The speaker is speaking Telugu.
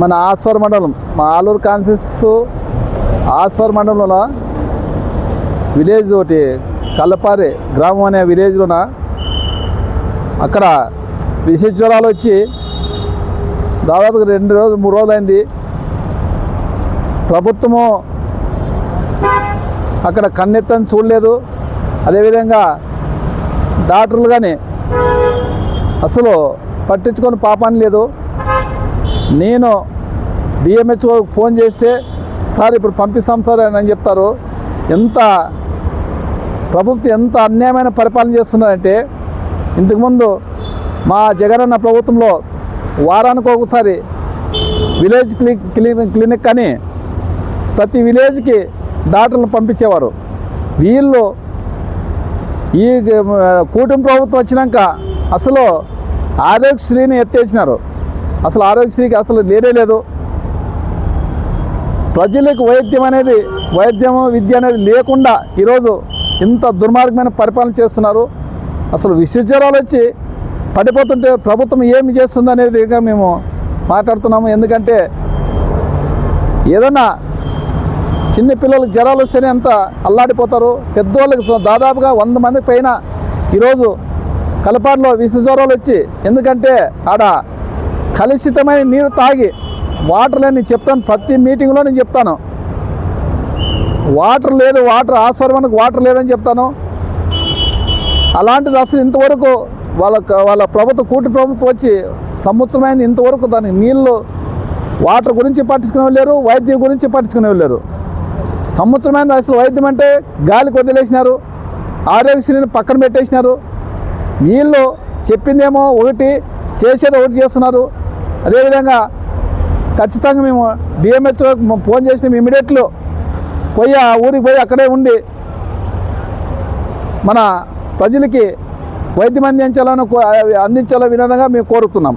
మన ఆస్ఫర్ మండలం మా ఆలూరు కాన్సెస్ ఆస్ఫర్ మండలంలో విలేజ్ ఒకటి కల్లపారి గ్రామం అనే విలేజ్లోన అక్కడ విష జ్వరాలు వచ్చి దాదాపుగా రెండు రోజులు మూడు రోజులు అయింది. ప్రభుత్వము అక్కడ కన్నెత్తని చూడలేదు. అదేవిధంగా డాక్టర్లు కానీ అసలు పట్టించుకొని పాపాన్ని లేదు. నేను డిఎంహెచ్ఓ ఫోన్ చేస్తే సార్ ఇప్పుడు పంపిస్తాం సార్ అని చెప్తారు. ఎంత ప్రభుత్వం ఎంత అన్యాయమైన పరిపాలన చేస్తున్నారంటే ఇంతకుముందు మా జగనన్న ప్రభుత్వంలో వారానికి ఒకసారి విలేజ్ క్లినిక్ క్లినిక్ క్లినిక్ అని ప్రతి విలేజ్కి డాక్టర్లను పంపించేవారు. వీళ్ళు ఈ కూటమి ప్రభుత్వం వచ్చినాక అసలు ఆరోగ్యశ్రీని ఎత్తేసినారు. అసలు ఆరోగ్యశ్రీకి అసలు లేనే లేదు. ప్రజలకు వైద్యం అనేది వైద్యము విద్య అనేది లేకుండా ఈరోజు ఇంత దుర్మార్గమైన పరిపాలన చేస్తున్నారు. అసలు విశ్వజ్వరాలు జ్వరాలు వచ్చి పడిపోతుంటే ప్రభుత్వం ఏమి చేస్తుంది అనేది ఇంకా మేము మాట్లాడుతున్నాము. ఎందుకంటే ఏదన్నా చిన్న పిల్లలకు జ్వరాలు వస్తేనే అంత అల్లాడిపోతారు. పెద్దవాళ్ళకి దాదాపుగా వంద మంది పైన ఈరోజు కలపాడులో విష జ్వరాలు వచ్చి ఎందుకంటే ఆడ కలుషితమైన నీరు తాగి వాటర్ నేను చెప్తాను. ప్రతి మీటింగ్లో నేను చెప్తాను. వాటర్ లేదు వాటర్ ఆశ్వర్యానికి వాటర్ లేదని చెప్తాను. అలాంటిది అసలు ఇంతవరకు వాళ్ళ వాళ్ళ ప్రభుత్వ కూటి ప్రభుత్వం వచ్చి సంవత్సరమైంది ఇంతవరకు దానికి నీళ్ళు వాటర్ గురించి పట్టించుకునే లేరు వైద్యం గురించి పట్టించుకునే లేరు. సంవత్సరమైంది అసలు వైద్యం అంటే గాలికి వదిలేసినారు ఆరోగ్యశ్రీని పక్కన పెట్టేసినారు. వీళ్ళు చెప్పిందేమో ఒకటి చేసేది ఒకటి చేస్తున్నారు. అదేవిధంగా ఖచ్చితంగా మేము డిఎంహెచ్ఓ ఫోన్ చేసినాం ఇమీడియట్లో పోయి ఆ ఊరికి పోయి అక్కడే ఉండి మన ప్రజలకి వైద్యం అందించాలని కో- అందించాలనే విధంగా మేము కోరుతున్నాం.